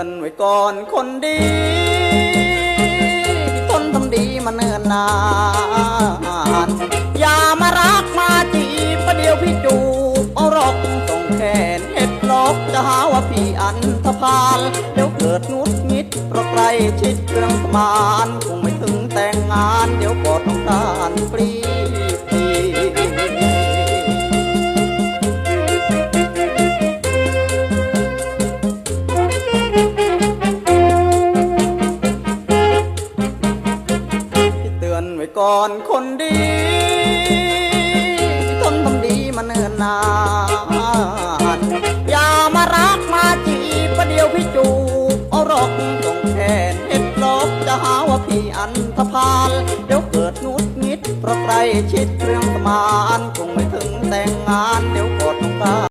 อนไว้ก่อนคนดีที่ตนทำดีมาเนิ่นนานอย่ามารักมาจีบประเดี๋ยวพี่จูบเอารอกต้องแขนเห็ดลอกจะหาว่าพี่อันทพานเดี๋ยวเกิดนุดงิดเพราะใครชิดเครื่องสมานคงไม่ถึงแต่งงาน เดี๋ยวกอดต้องการปรี ก่อนคนดี ทนทำดีมาเนิ่นนาน อย่ามารักมาจีบประเดี๋ยวพี่จูบเอาหรอกตรงแขนเห็ดลบจะหาว่าพี่อันธพาลเดี๋ยวเกิดงุดงิดเพราะใกล้ชิดเครื่องสมานคงไม่ถึงแต่งงานเดี๋ยวกดต้องการ